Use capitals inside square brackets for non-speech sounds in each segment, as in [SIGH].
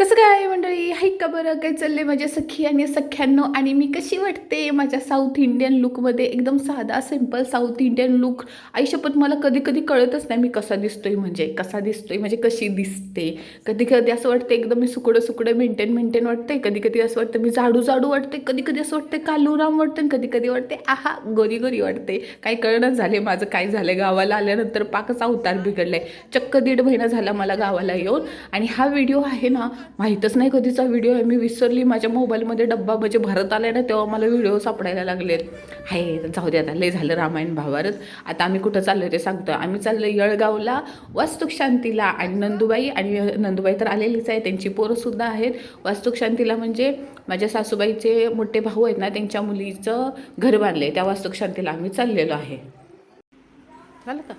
कसं काय मंडळी हाय का बरं? काय चाललंय माझ्या सखी आणि सख्यांनो? आणि मी कशी वाटते? माझ्या साऊथ इंडियन लुकमध्ये एकदम साधा सिंपल साऊथ इंडियन लुक आयुष्यपत मला कधी कधी कळतच नाही मी कसा दिसतोय म्हणजे कसा दिसतोय म्हणजे कशी दिसते. कधी कधी असं वाटतं एकदम मी सुकडं सुकडं मेंटेन मेंटेन वाटते कधी कधी असं वाटतं मी झाडू झाडू वाटते. कधी कधी असं वाटतं कालूराम वाटतं कधी कधी वाटते आहा गोरी गोरी वाटते. काही कळणं झाले माझं? काय झालं गावाला आल्यानंतर पाकच अवतार बिघडलाय. चक्क दीड महिना झाला मला गावाला येऊन. आणि हा व्हिडिओ आहे ना माहीतच नाही कधीचा व्हिडिओ आहे मी विसरली. माझ्या मोबाईलमध्ये डब्बा म्हणजे भरत आलाय ना तेव्हा मला व्हिडिओ सापडायला लागलेत. हाय जाऊ दे आता. लय झालं रामायण भावारच. आता आम्ही कुठं चाललो ते सांगतो आम्ही चाललो येळगावला वास्तुक शांतीला आणि नंदुबाई आणि नंदुबाई तर आलेलीच आहे. त्यांची पोरंसुद्धा आहेत. वास्तुक शांतीला म्हणजे माझ्या सासूबाईचे मोठे भाऊ आहेत ना त्यांच्या मुलीचं घर बांधले त्या वास्तुक शांतीला आम्ही चाललेलो आहे. झालं का?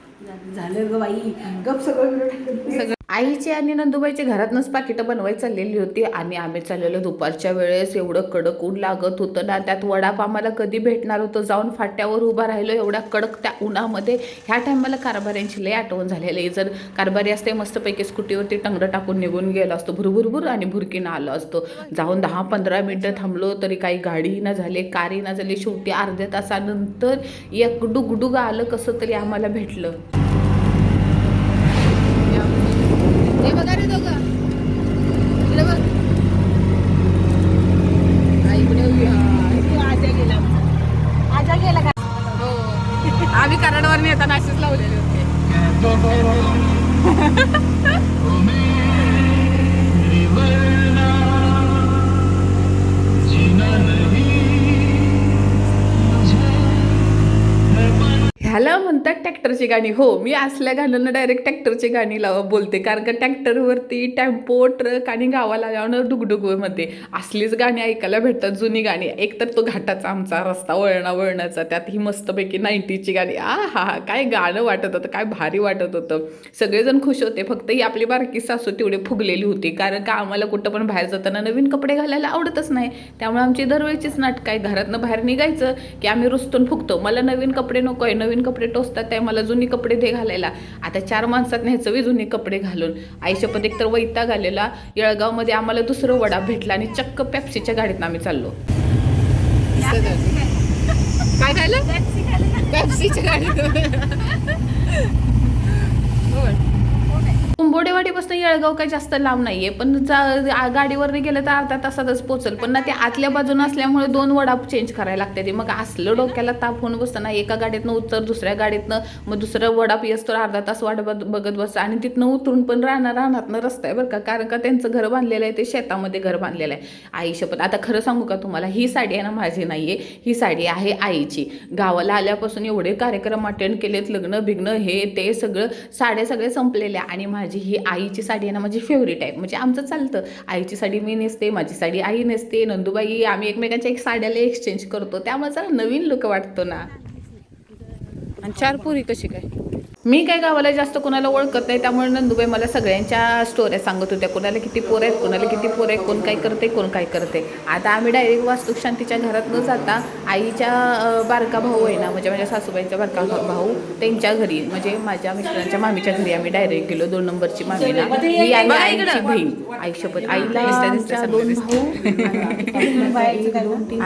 झालं ग बाई. गप सगळं. सगळं आईची आणि नंदुबाईचे घरातनंच पाकिटं बनवायची चाललेली होती आणि आम्ही चाललेलो दुपारच्या वेळेस. एवढं कडक ऊन लागत होतं ना त्यात वडाप आम्हाला कधी भेटणार होतं? जाऊन फाट्यावर उभा राहिलो एवढ्या कडक त्या उन्हामध्ये. ह्या टायमाला कारभाऱ्यांची लय आठवण झालेली आहे. जर कारभारी असते मस्तपैकी स्कूटीवरती टंगडं टाकून निघून गेलो असतो भुरभुरभुर आणि भुरकीनं आलो असतो. जाऊन दहा पंधरा मिनटं थांबलो तरी काही गाडी ना झाले कारी ना झाली. शेवटी अर्ध्या तासानंतर एक डुगडुग आलं कसं तरी आम्हाला भेटलं. हे बघा रे दोघं. ट्रॅक्टरची गाणी. हो मी असल्या गाण्यांना डायरेक्ट ट्रॅक्टरची गाणी लाव बोलते. कारण का ट्रॅक्टरवरती टेम्पो ट्रक आणि गावाला जाऊन डुगडुगमध्ये असलीच गाणी ऐकायला भेटतात जुनी गाणी. एकतर तो घाटाचा आमचा रस्ता वळणा वळणाचा. त्यात ही मस्तपैकी नाईन्टीची गाणी. आ हा हा काय गाणं वाटत होतं काय भारी वाटत होतं. सगळेजण खुश होते. फक्त ही आपली बारकी सासू तेवढी फुगलेली होती. कारण का आम्हाला कुठं पण बाहेर जाताना नवीन कपडे घालायला आवडतच नाही. त्यामुळे आमची दरवेळचीच नाटक आहे. घरातनं बाहेर निघायचं की आम्ही रुस्तून फुगतो. मला नवीन कपडे नको आहे. नवीन कपडे टोचतात ते मला जुनी कपडे दे घालायला. आता चार माणसात न्यायचं वी जुनी कपडे घालून. आईशपथ एक तर वैताग आलेला येळगावमध्ये आम्हाला दुसरं वडा भेटला आणि चक्क पेप्सीच्या गाडीत आम्ही चाललो. काय झालं पेप्सीच्या गाडीत जळगाव काही जास्त लांब नाहीये. पण जा गेलं तर अर्धा तासातच पोचल पण ना ते आतल्या बाजून असल्यामुळे दोन वडा चेंज करायला लागते ते. मग असलं डोक्याला ताप होऊन बसतं ना एका गाडीतनं उतर दुसऱ्या गाडीतनं मग दुसरं वडा पियस तर अर्धा तास वाट बघ- बघत बसतं आणि तिथनं उतरून पण राहणार राहणार रस्ता आहे बरं का. कारण का त्यांचं घर बांधलेलं आहे ते शेतामध्ये घर बांधलेलं आहे. आई शपथ. आता खरं सांगू का तुम्हाला ही साडी आहे ना माझी नाहीये. ही साडी आहे आईची. गावाला आल्यापासून एवढे कार्यक्रम अटेंड केलेत लग्न बिग्न हे ते सगळं साड्या सगळे संपलेल्या. आणि माझी ही आईची साडी आहे ना माझी फेवरेट आहे. म्हणजे आमचं चालतं. आईची साडी मी नेसते माझी साडी आई नेसते नंदूबाई आम्ही एकमेकांच्या एक साड्याला एक्सचेंज करतो. त्यामुळे जरा नवीन लुक वाटतो ना. आणि चार पुरी कशी काय? मी काय गावाला जास्त कोणाला ओळखत नाही त्यामुळे नंदुबाई मला सगळ्यांच्या स्टोऱ्या सांगत होत्या. कोणाला किती पोरं आहेत कोणाला किती पोरं आहेत कोण काय करते कोण काय करते आता आम्ही डायरेक्ट वास्तुक शांतीच्या घरात न जाता. आईच्या बारका भाऊ आहे ना म्हणजे माझ्या सासूबाईचा बारका भाऊ त्यांच्या घरी म्हणजे माझ्या मिस्टरांच्या मामीच्या घरी आम्ही डायरेक्ट गेलो दोन नंबरची मामी ना. ही आणि आईची बहीण. आई शपथ आईला दोन भाऊ.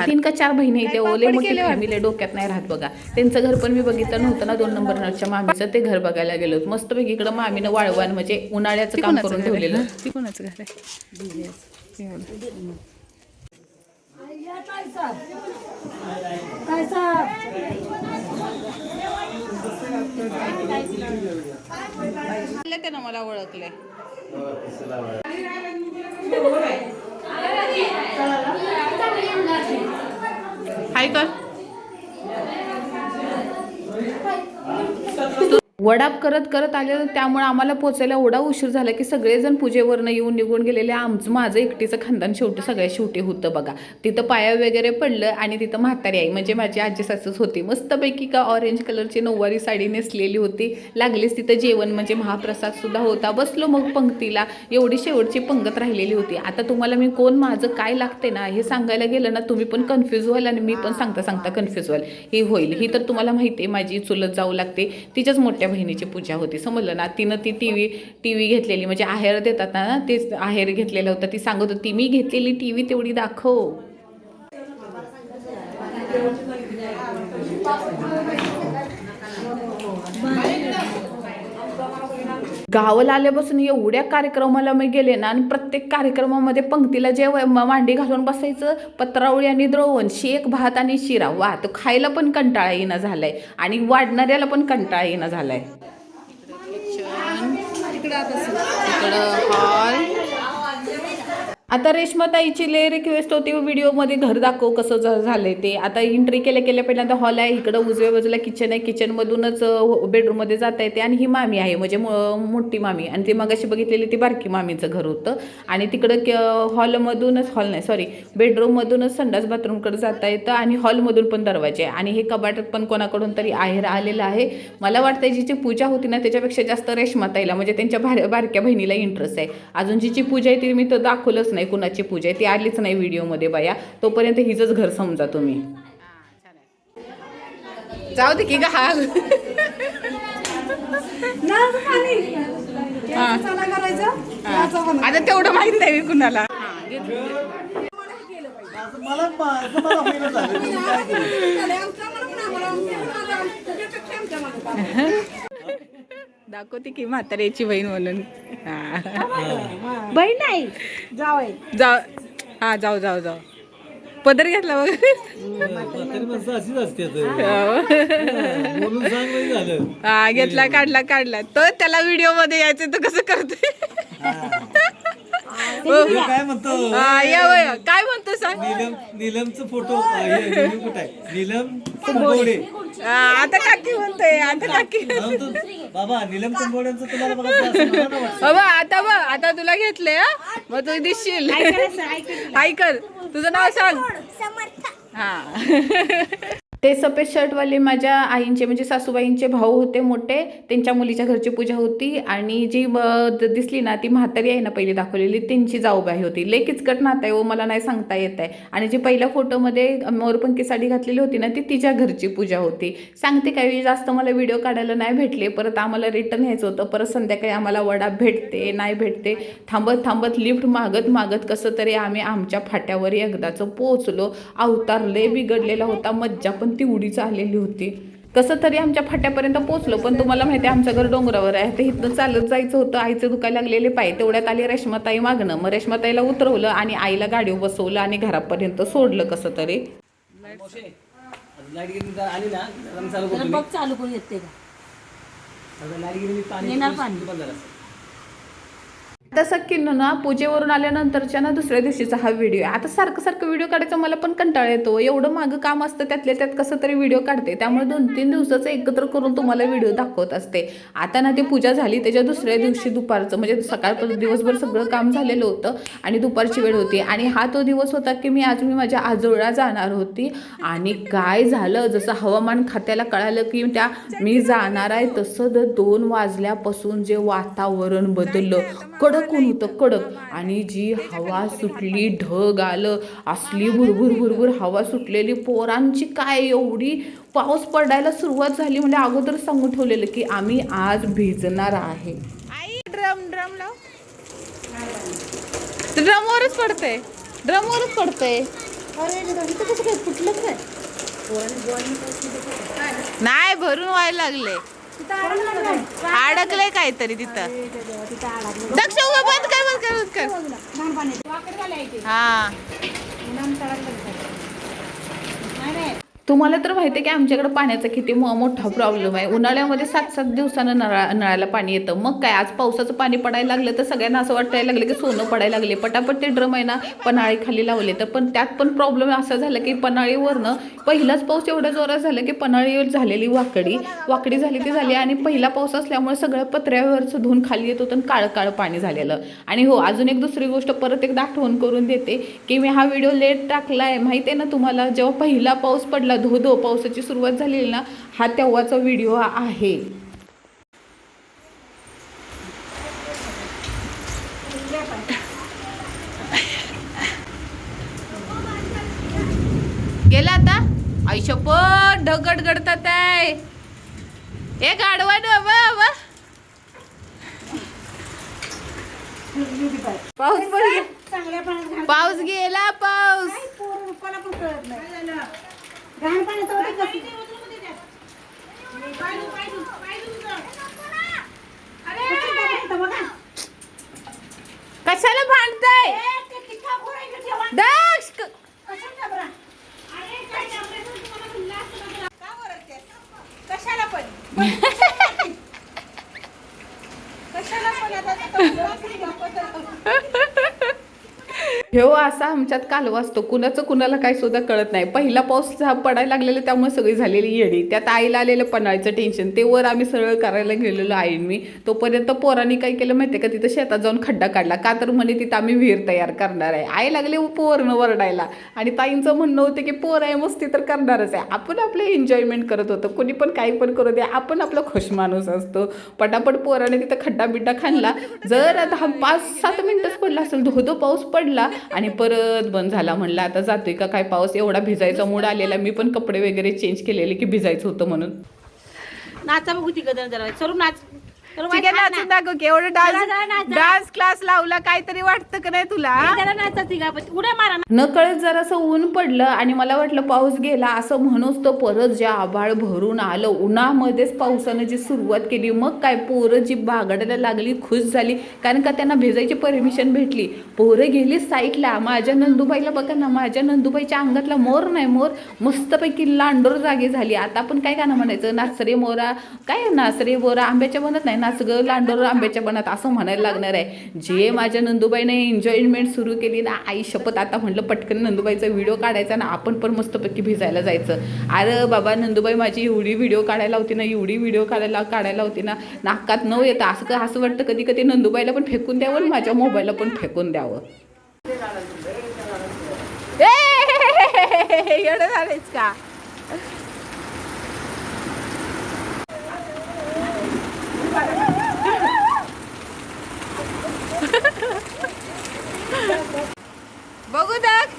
तीन का चार बहिणी ते ओले मोठी फॅमिली डोक्यात नाही राहत बघा. त्यांचं घर पण मी बघितलं नव्हतं ना दोन नंबरच्या मामीचं. ते घर बघायला गेलो. मस्त पैकी इकडं मामीनं वाळवण म्हणजे उन्हाळ्याचं काम करून ठेवलेलं. ती कोणाचं घर. आहे त्यानं मला ओळखलंय. हाय कर. वडाप करत करत आले त्यामुळे आम्हाला पोचायला एवढा उशीर झाला की सगळेजण पूजेवरनं येऊन निघून गेलेले. आमचं माझं एकटीचं खानदान शेवटी सगळ्या शेवटी होतं बघा. तिथं पाया वगैरे पडलं आणि तिथं म्हातारी आई म्हणजे माझी आजी सासूच होती. मस्तपैकी का ऑरेंज कलरची नऊवारी साडी नेसलेली होती. लागलीच तिथं जेवण म्हणजे महाप्रसादसुद्धा होता. बसलो मग पंक्तीला. एवढी शेवटची पंगत राहिलेली होती. आता तुम्हाला मी कोण माझं काय लागते ना हे सांगायला गेलं ना तुम्ही पण कन्फ्यूज व्हाल आणि मी पण सांगता सांगता कन्फ्यूज व्हाल. ही होईल. ही तर तुम्हाला माहिती आहे माझी चुलत जाऊ लागते. तिच्याच मोठ्या बहिणीची पूजा होती. समजलं ना? तिनं ती टी व्ही टी व्ही घेतलेली. म्हणजे आहेर देतात ना तेच आहेर घेतलेलं होतं. ती सांगत होती मी घेतलेली टी व्ही तेवढी दाखव. गावाला आल्यापासून एवढ्या कार्यक्रमाला मी गेले ना आणि प्रत्येक कार्यक्रमामध्ये पंक्तीला जे मांडी घालून बसायचं पत्रावळी आणि द्रोवण शेक भात आणि शिरा. वा तो खायला पण कंटाळा येणं झालाय. आणि वाढणाऱ्याला पण कंटाळा येणं झालाय. इकडं हॉल आता रेशमाताईची लय रिक्वेस्ट होती व्हिडिओमध्ये घर दाखव कसं झालं ते. आता एंट्री केल्या केल्या पहिल्यांदा हॉल आहे इकडं उजव्या बाजूला किचन आहे किचनमधूनच बेडरूममध्ये हो, जाता येते आणि ही मामी आहे म्हणजे मो- मोठी मामी. आणि ती मगाशी बघितलेली ती बारकी मामीचं घर होतं. आणि तिकडं क- हॉलमधूनच हॉल नाही सॉरी बेडरूममधूनच संडास बाथरूमकडे जाता येतं आणि हॉलमधून पण दरवाजे आहे. आणि हे कबाट पण कोणाकडून तरी आहेर आलेलं आहे. मला वाटतं जिची पूजा होती ना त्याच्यापेक्षा जास्त रेशमाताईला म्हणजे त्यांच्या भार बारक्या बहिणीला इंटरेस्ट आहे. अजून जिची पूजा आहे ती मी तर दाखवलंच नाही. कुणाची पूजा आहे ती आलीच नाही व्हिडिओमध्ये बाया तोपर्यंत हिचंच घर समजा तुम्ही जाऊ दे की गा हा आता तेवढं माहीत नाही मी कुणाला मला मला होईना झालं तुम्ही काय केलं दाखवते की म्हाताऱ्याची बहीण म्हणून. हा. बहीण नाही. जावय जाऊ हा जाऊ जाऊ जाऊ. पदर घेतला बघ. हा घेतला काढला काढला. तो त्याला व्हिडिओमध्ये यायचं तर कसं करते हे. काय म्हणतो? हा. काय म्हणतो सांग? नीलम नीलमचं फोटो नीलम कुठं आहे? नीलम कंबोडे आता काकी म्हणतोय आता काकी. बाबा नीलम कंबोड्यांचं तुम्हाला. बाबा आता बघ आता तुला घेतलंय हा? मग तू दिसशील. ऐकल. तुझं नाव सांग. हा. [LAUGHS] ते सफेद शर्टवाले माझ्या आईंचे म्हणजे सासूबाईंचे भाऊ होते मोठे त्यांच्या मुलीच्या घरची पूजा होती आणि जी दिसली ना ती म्हातारी आहे ना पहिली दाखवलेली त्यांची जाऊबाई होती. लय किचकट नात आहे व मला नाही सांगता येत आहे. आणि जी पहिल्या फोटोमध्ये मोरपंकी साडी घातलेली होती ना ती तिच्या घरची पूजा होती. सांगते काही जास्त मला व्हिडिओ काढायला नाही भेटले परत आम्हाला रिटर्न यायचं होतं परत संध्याकाळी आम्हाला वडा भेटते नाही भेटते. थांबत थांबत लिफ्ट मागत मागत कसं तरी आम्ही आमच्या फाट्यावर एकदाचं पोहोचलो. अवतार लय बिघडलेला होता मज्जा पण तेवढीच आलेली होती कसं तरी आमच्या फाट्यापर्यंत पोहोचलो पण तुम्हाला माहिती आहे आमचं घर डोंगरावर आहे तर इथनं चालत जायचं होतं आईचं दुखायला लागलेले पाय तेवढ्यात आली रेश्माताई मागणं मग रेश्माताईला उतरवलं आणि आईला गाडीवर बसवलं आणि घरापर्यंत सोडलं कसं तरी चालू चालू करून येते का आता तसं की ना पूजेवरून आल्यानंतरच्या ना दुसऱ्या दिवशीचा हा व्हिडिओ आहे. आता सारखं सारखं व्हिडिओ काढायचा मला पण कंटाळा येतो. एवढं मागं काम असतं त्यातल्या त्यात कसं तरी व्हिडिओ काढते. त्यामुळे दोन तीन दिवसाचं एकत्र करून तुम्हाला व्हिडिओ दाखवत असते. आता ना ती पूजा झाली त्याच्या दुसऱ्या दिवशी दुपारचं म्हणजे सकाळपर्यंत दिवसभर सगळं काम झालेलं होतं आणि दुपारची वेळ होती. आणि हा तो दिवस होता की मी आज मी माझ्या आजोळा जाणार होती. आणि काय झालं? जसं हवामान खात्याला कळालं की त्या मी जाणार आहे तसं तर दोन वाजल्यापासून जे वातावरण बदललं. कडक ऊन होतं कडक. आणि जी हवा सुटली ढग आलं असली भुरभुर भुरभुर हवा सुटलेली पोरांची काय एवढी पाऊस पडायला सुरुवात झाली म्हणजे अगोदर सांगून ठेवलेलं की आम्ही आज भिजणार आहे. आई ड्रम ड्रम लाव. ड्रमवरच पडतंय. ड्रमवरच पडतंय. नाही भरून व्हायला लागले. अडकलंय काहीतरी तिथं. दक्ष उगा बंद कर बंद कर बंद कर. हा. तुम्हाला तर माहिती आहे की आमच्याकडे पाण्याचा किती मोठा प्रॉब्लेम आहे. उन्हाळ्यामध्ये सात सात दिवसानं नळा नळाला पाणी येतं. मग काय? आज पावसाचं पाणी पडायला लागलं तर सगळ्यांना असं वाटायला लागलं की सोनं पडायला लागले. पटापट ते ड्रम आहे ना पन्हाळी खाली लावले तर. पण त्यात पण प्रॉब्लेम असा झाला की पन्हाळीवरनं पहिलाच पाऊस एवढा जोरात झाला की पन्हाळीवर झालेली वाकडी. वाकडी झाली ती झाली आणि पहिला पाऊस असल्यामुळे सगळं पत्र्यावरचं धुवून खाली येत होतं काळं काळं पाणी झालेलं. आणि हो अजून एक दुसरी गोष्ट परत एकदा आठवण करून देते की मी हा व्हिडिओ लेट टाकला आहे माहिती आहे ना तुम्हाला जेव्हा पहिला पाऊस पडला धो धो पावसाची सुरुवात झालेली ना हा तेव्हाचा व्हिडिओ आहे. गेला आता? आयुष्यपट ढगट गडतात आहे. ए गाडवा डबा पाऊस पड चांगल्या पाण्यात घाण पाऊस गेला पाऊस. कोणाला पण कळत नाही. घाण पाण्यात त्यात कालवा असतो. कुणाचं कुणाला काही सुद्धा कळत नाही. पहिला पाऊस झा- पडायला लागलेला त्यामुळे सगळी झालेली येडी. त्यात आईला आलेलं पन्हाळीचं टेन्शन ते वर आम्ही सरळ करायला गेलेलो आई मी. तोपर्यंत पोरांनी काय केलं माहिती का? तिथं शेतात जाऊन खड्डा काढला. का तर म्हणे तिथं आम्ही विहीर तयार करणार आहे. आई लागले पोरनं वरडायला. आणि ताईंचं म्हणणं होतं की पोर आहे मस्ती तर करणारच आहे. आपण आपलं एन्जॉयमेंट करत होतो. कोणी पण काही पण करू दे आपण आपला खुश माणूस असतो. पटापट पोराने तिथं खड्डा बिड्डा खाल्ला. जर दहा पाच सात मिनिटंच पडला असेल धो धो पाऊस पडला आणि परत बंद झाला म्हणलं. आता जातोय का काय पाऊस? एवढा भिजायचा मूड आलेला. मी पण कपडे वगैरे चेंज केलेले की भिजायचं होतं म्हणून. नाचा बघू ती गदर जरा. सरू नाच. ठीक आहे वाट नाचून दाखव की एवढं डान्स. डान्स क्लास लावला काहीतरी वाटतं का नाही तुला? जरा नाचा ती का उड्या मारा नकळत जरासं ऊन पडलं आणि मला वाटलं पाऊस गेला असं म्हणूच तो परत जे आभाळ भरून आलं. उन्हामध्येच पावसानं जी सुरुवात केली मग काय पोरं जी बागडायला लागली खुश झाली कारण का त्यांना भेजायची परमिशन भेटली. पोरं गेली साईडला माझ्या नंदुबाईला बघा ना माझ्या नंदुबाईच्या अंगातला मोर नाही मोर मस्तपैकी लांडोर जागी झाली. आता आपण काय गाणं म्हणायचं? नाचरे मोरा काय नाचरे मोरा? आंब्याच्या बनत नाही नाच ग लांडोर आंब्याच्या बनात असं म्हणायला लागणार आहे जे माझ्या नंदुबाईने एन्जॉयमेंट सुरू केली ना आई शपथ आता म्हटलं पटकन नंदुबाईचा व्हिडिओ काढायचा ना आपण पण मस्तपैकी भिजायला जायचं अरे बाबा नंदुबाई माझी एवढी व्हिडिओ काढायला होती ना एवढी व्हिडिओ काढायला काढायला होती ना नाकात न येतं असं का असं वाटतं कधी कधी नंदुबाईला पण फेकून द्यावं आणि माझ्या मोबाईलला पण फेकून द्यावं झालंयस का बघू दाख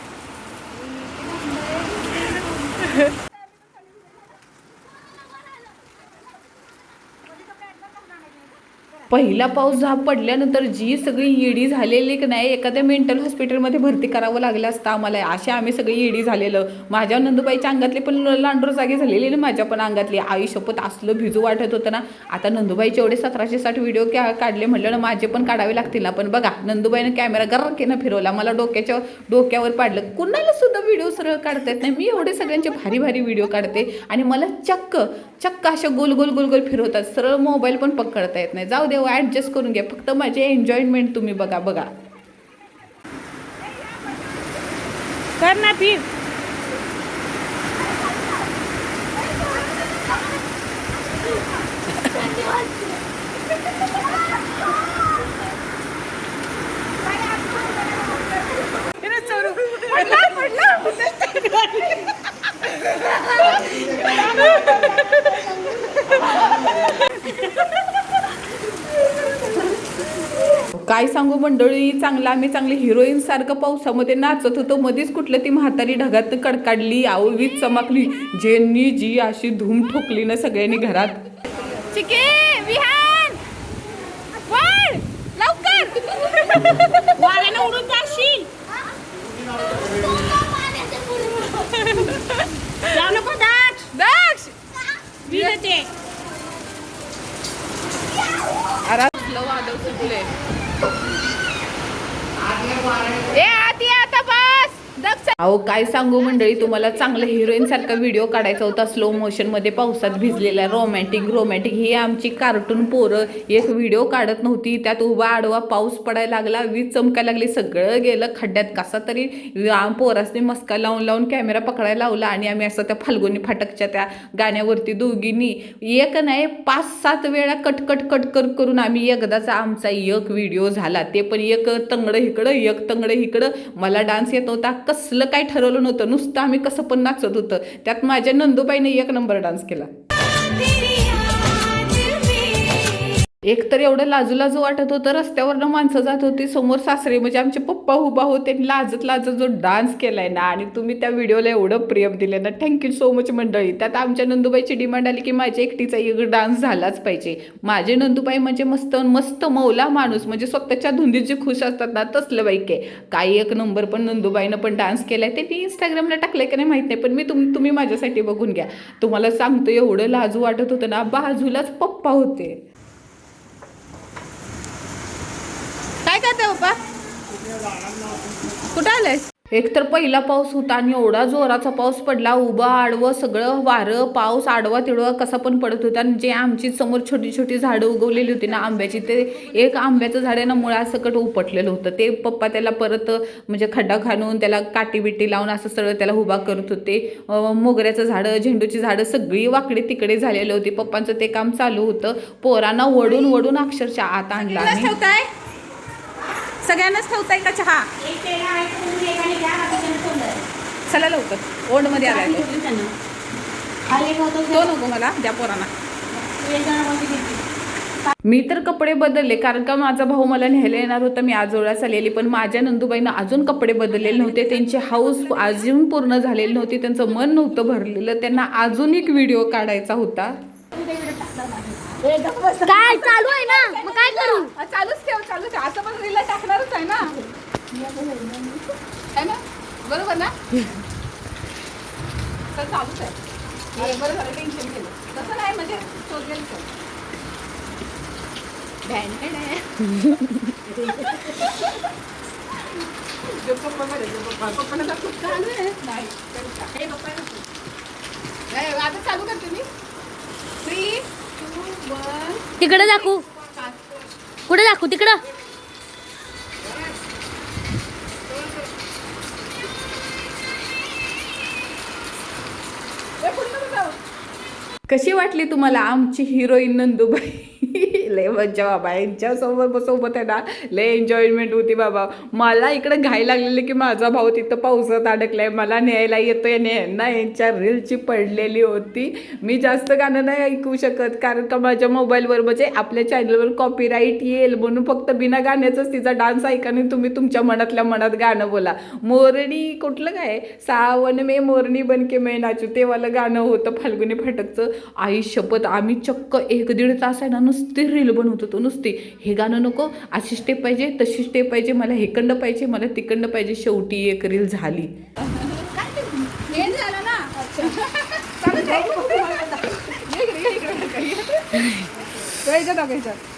पहिला पाऊस झा पडल्यानंतर जी सगळी येडी झालेली की नाही एखाद्या मेंटल हॉस्पिटलमध्ये भरती करावं लागलं असतं आम्हाला. अशा आम्ही सगळी येडी झालेलं. माझ्या नंदुबाईच्या अंगातली पण लांडोर जागी झालेली ना माझ्या पण अंगातली. आई शपथ असलं भिजू वाटत होतं ना. आता नंदुबाईचे एवढे सतराशे साठ व्हिडिओ काढले म्हटलं ना माझे पण काढावे लागतील ना. पण बघा नंदुबाईनं कॅमेरा गरकेनं फिरवला. मला डोक्याच्या डोक्यावर पाडलं. कुणाला सुद्धा व्हिडिओ सरळ काढता येत नाही. मी एवढे सगळ्यांचे भारी भारी व्हिडिओ काढते. आणि मला चक्क चक्क अशा गोल गोल गोल गोल फिरवतात. सरळ मोबाईल पण पकडता येत नाही. जाऊ दे ॲडजस्ट करून घ्या. फक्त माझे एन्जॉयमेंट तुम्ही बघा बघा. कर ना फिर [LAUGHS] [LAUGHS] काय सांगू मंडळी चांगला आम्ही चांगली हिरोईन सारखं पावसामध्ये नाचत होतो. मध्येच कुठलं ती म्हातारी ढगात कडकाडली आववीत चमकली. ज्यांनी जी अशी धूम ठोकली ना सगळ्यांनी घरात. चिके विहान! वळ लवकर वाऱ्यानं उडून जाशील जाऊ नको दाट दक्ष मी येते असलं वादळ सुटले ए अहो काय सांगू मंडळी तुम्हाला चांगलं हिरोईन सारखा व्हिडिओ काढायचा होता. स्लो मोशनमध्ये पावसात भिजलेला रोमॅन्टिक रोमॅन्टिक ही आमची कार्टून पोरं एक व्हिडिओ काढत नव्हती. त्यात उभा आडवा पाऊस पडायला लागला वीज चमकायला लागली. सगळं गेलं खड्ड्यात. कसा तरी पोरासने मस्का लावून लावून कॅमेरा पकडायला लावला आणि आम्ही असं त्या फाल्गुनी फाटकच्या त्या गाण्यावरती दोघींनी एक नाही पाच सात वेळा कट कट कट करून आम्ही एकदाचा आमचा एक व्हिडिओ झाला. ते पण एक तंगडं इकडं एक तंगडं इकडं मला डान्स येत नव्हता. कसलं काय ठरवलं नव्हतं नुसतं आम्ही कसं पण नाचत होतं. त्यात माझ्या नंदुबाईने एक नंबर डान्स केला. एक तर एवढं लाजूलाजू वाटत होतं रस्त्यावरनं माणसं जात होती समोर सासरे म्हणजे आमचे पप्पा उभा होते लाजत लाजत जो डान्स केलाय ना आणि तुम्ही त्या व्हिडिओला एवढं प्रेम दिले ना थँक्यू सो मच मंडळी. त्यात आमच्या नंदुबाईची डिमांड आली की माझ्या एकटीचा एक डान्स झालाच पाहिजे. माझे नंदुबाई म्हणजे मस्त मस्त मौला माणूस म्हणजे स्वतःच्या धुंदीत जे खुश असतात ना तसलं बाईक आहे. काही एक नंबर पण नंदुबाईनं पण डान्स केलाय ते मी इंस्टाग्रामला टाकलंय का नाही माहीत नाही पण मी तुम तुम्ही माझ्यासाठी बघून घ्या. तुम्हाला सांगतो एवढं लाजू वाटत होतं ना बाजूलाच पप्पा होते. काय करते पप्पा? कुठं आलंय एक तर पहिला पाऊस होता आणि एवढा जोराचा पाऊस पडला. उभं आडवं सगळं वारं पाऊस आडवा तिडवा कसा पण पडत होता. आणि जे आमची समोर छोटी छोटी झाडं उगवलेली होती ना आंब्याची ते एक आंब्याचं झाड आहे ना मुळासकट उपटलेलं होतं. ते पप्पा त्याला परत म्हणजे खड्डा खाणून त्याला काटी बिटी लावून असं सगळं त्याला उभा करत होते. मोगऱ्याचं झाडं झेंडूची झाडं सगळी वाकडे तिकडे झालेलं होती. पप्पांचं ते काम चालू होतं. पोरांना वडून वडून अक्षरशः आत आणला सगळ्यांनाच ठेवताय का चहा? चला लवकर. ओढमध्ये आलाय तो. हा नको मला द्या पोरांना. मी तर कपडे बदलले कारण का माझा भाऊ मला न्यायला येणार होता मी आजोळ्यास आलेली पण माझ्या नंदुबाईनं अजून कपडे बदललेले नव्हते त्यांची हाऊस अजून पूर्ण झालेली नव्हती त्यांचं मन नव्हतं भरलेलं त्यांना अजून एक व्हिडिओ काढायचा होता. काय चालू आहे ना? मग काय करू? चालूच ठेव चालूच ठेव. असं पण रीलला टाकणारच आहे ना? है ना? बरोबर ना? तर चालूच आहे. अरे टेन्शन केलं. तसं नाही म्हणजे शोधलेलं तर. खूप चालू आहे. नाही, नको. नाही, आता चालू करते मी तिकडे दाखवू. कुठे दाखवू? तिकडं. कशी वाटली तुम्हाला आमची हिरोईन नंदुबाई? [LAUGHS] लय मज्जा बाबा यांच्यासोबत सोबत आहे ना लय एन्जॉयमेंट होती बाबा. मला इकडे घाई लागलेली की माझा भाऊ तिथं पावसात अडकलाय मला न्यायला येतोय ना यांच्या रीलची पडलेली होती. मी जास्त गाणं नाही ऐकू शकत कारण का माझ्या मोबाईलवर म्हणजे आपल्या चॅनलवर कॉपीराईट येईल म्हणून फक्त बिना गाण्याचाच तिचा डान्स ऐका आणि तुम्ही तुमच्या मनातल्या मनात गाणं बोला. मोरणी कुठलं काय सावन मे मोरणी बनके मे नाचू. तेवालं गाणं होतं फाल्गुनी फाटकचं. आई शपथ आम्ही चक्क एक दीड तास आहे ना नुसती रील बनवत होतो नुसती हे गाणं नको अशी स्टेप पाहिजे तशी स्टेप पाहिजे मला हेकडं पाहिजे मला तिकडं पाहिजे शेवटी एक रील झाली ना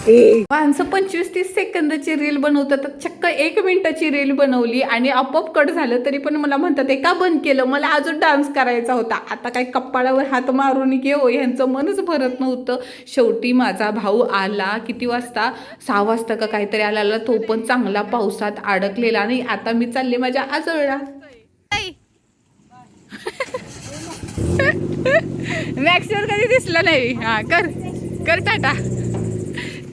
चालू आहे. ये इकडे, ये इकडे. तो याच्यात टाकायचा. माणसं पंचवीस तीस सेकंदाची रील बनवतात तर चक्क एक मिनिटाची रील बनवली आणि आपोआप कट झालं तरी पण मला म्हणतात ते का बंद केलं मला अजून डान्स करायचा होता आता काय कपाळावर हात मारून घेऊ ह्यांचं मनच भरत नव्हतं शेवटी माझा भाऊ आला किती वाजता सहा वाजता का काहीतरी आला आला तो पण चांगला पावसात अडकलेला आणि आता मी चालले माझ्या आजोळला मॅक्सवर कधी दिसला नाही हा कर कर टाटा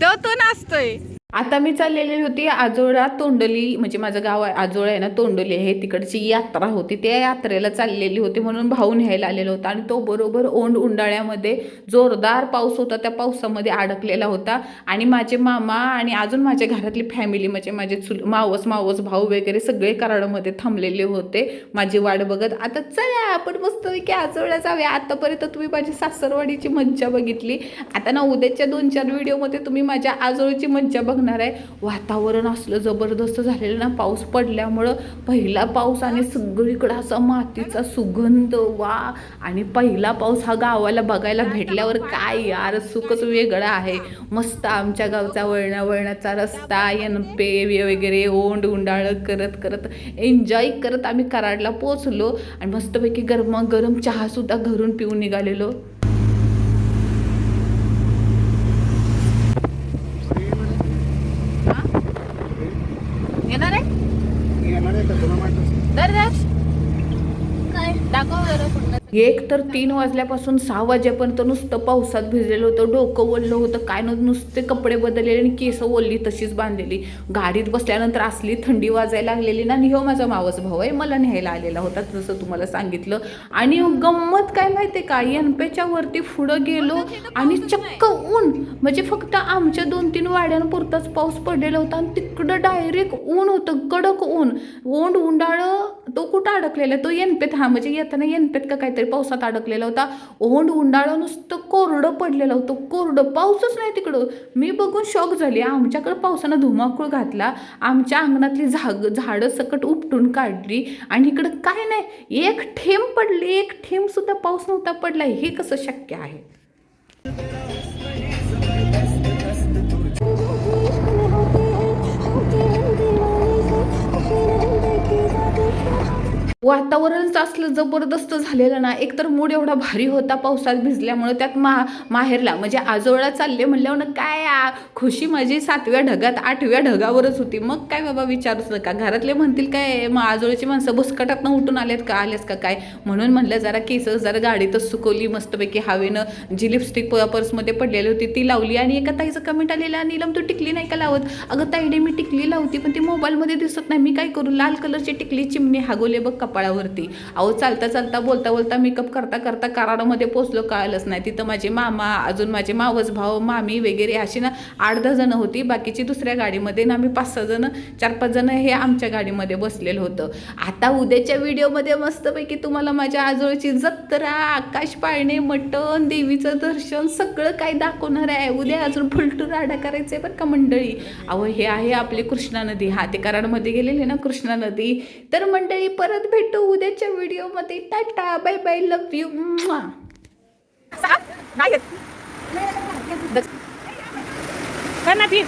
तो तो नाचतोय आता मी चाललेली होती आजोळा तोंडली म्हणजे माझं गाव आहे आजोळा आहे ना तोंडली आहे तिकडची यात्रा होती. त्या यात्रेला चाललेली होती म्हणून भाऊ न्यायला आलेला होता आणि तो बरोबर ओंड उंडाळ्यामध्ये जोरदार पाऊस होता त्या पावसामध्ये अडकलेला होता. आणि माझे मामा आणि अजून माझ्या घरातली फॅमिली म्हणजे माझे चुल मावस मावस भाऊ वगैरे सगळे कराडामध्ये थांबलेले होते. माझी वाट बघत आता चला आपण मस्त की आजोळा जाऊया. आतापर्यंत तुम्ही माझी सासरवाडीची मज्जा बघितली. आता ना उद्याच्या दोन चार व्हिडिओमध्ये तुम्ही माझ्या आजोळीची मज्जा बघणार आहे. वातावरण असलं जबरदस्त झालेलं ना पाऊस पडल्यामुळं पहिला पाऊस आणि सगळीकडं असा मातीचा सुगंध वा. आणि पहिला पाऊस हा गावाला बघायला भेटल्यावर काय यार सुखच वेगळं आहे. मस्त आमच्या गावचा वळणा वळणाचा रस्ता यन पे वगैरे ओंड उंडाळ करत करत एन्जॉय करत आम्ही कराडला पोचलो आणि मस्तपैकी गरमागरम चहासुद्धा घरून पिऊन निघालेलो येणार आहे तर दाखव जरा पुन्हा एक तर तीन वाजल्यापासून सहा वाजेपर्यंत नुसतं पावसात भिजलेलं होतं डोकं ओललं होतं काय नव्हतं नुसते कपडे बदललेले आणि केस ओलली तशीच बांधलेली. गाडीत बसल्यानंतर असली थंडी वाजायला लागलेली ना आणि ह्यो माझा मावस भाऊ आहे मला न्यायला आलेला होता जसं तुम्हाला सांगितलं. आणि गंमत काय माहिती का? एनपेच्या वरती पुढं गेलो आणि चक्क ऊन. म्हणजे फक्त आमच्या दोन तीन वाड्यांपुरताच पाऊस पडलेला होता आणि तिकडं डायरेक्ट ऊन होतं कडक ऊन. ओंड उंडाळं तो कुठं अडकलेला? तो एनपेत हा म्हणजे येताना एनपेत का काहीतरी पावसात अडकलेला होता. ओंड उंडाळं नुसतं कोरडं पडलेलं होतं. कोरडं पाऊसच नाही तिकडं. मी बघून शॉक झाली. आमच्याकडं पावसानं धुमाकूळ घातला. आमच्या अंगणातली झाग झाडं सकट उपटून काढली. आणि इकडं काय नाही. एक ठेंब पडली. एक ठेंबसुद्धा पाऊस नव्हता पडला. हे कसं शक्य आहे? वातावरणच असलं जबरदस्त झालेलं ना एकतर मूड एवढा भारी होता पावसात भिजल्यामुळं त्यात मा माहेरला म्हणजे आजोळा चालले म्हणल्यावर काय आ, खुशी माझी सातव्या ढगात आठव्या ढगावरच होती. मग काय बाबा विचारूच नका. घरातले म्हणतील काय मग आजोळ्याची माणसं बुसकटातनं उठून आलेत का आलेस का काय? म्हणून म्हणलं जरा केस जरा गाडीतच सुकवली मस्तपैकी. हवेनं जी लिपस्टिक पर्समध्ये पडलेली होती ती लावली आणि एका ताईचं कमेंट आलेलं नीलम तू टिकली नाही का लावत? अगं ताईडे मी टिकली लावती पण ती मोबाईलमध्ये दिसत नाही. मी काय करू? लाल कलरची टिकली चिमणी हागवले. बघ कपाळावरती. अहो चालता चालता बोलता बोलता मेकअप करता करता कराडमध्ये पोचलो कळालंच नाही. तिथं माझे मामा अजून माझे मावस भाऊ मामी वगैरे अशी ना आठ दहा जणं होती. बाकीची दुसऱ्या गाडीमध्ये ना आम्ही पाच सहा जणं चार पाच जणं हे आमच्या गाडीमध्ये बसलेलं होतं. आता उद्याच्या व्हिडिओमध्ये मस्तपैकी तुम्हाला माझ्या आजोळची जत्रा आकाश पाळणे मटण देवीचं दर्शन सगळं काही दाखवणार आहे. उद्या अजून फुलटून राडा करायचं आहे बरं का मंडळी? अहो हे आहे आपली कृष्णा नदी. हा ते कराडमध्ये गेलेली ना कृष्णा नदी. तर मंडळी परत भेट उद्याच्या व्हिडिओमध्ये tata bye bye love you नाही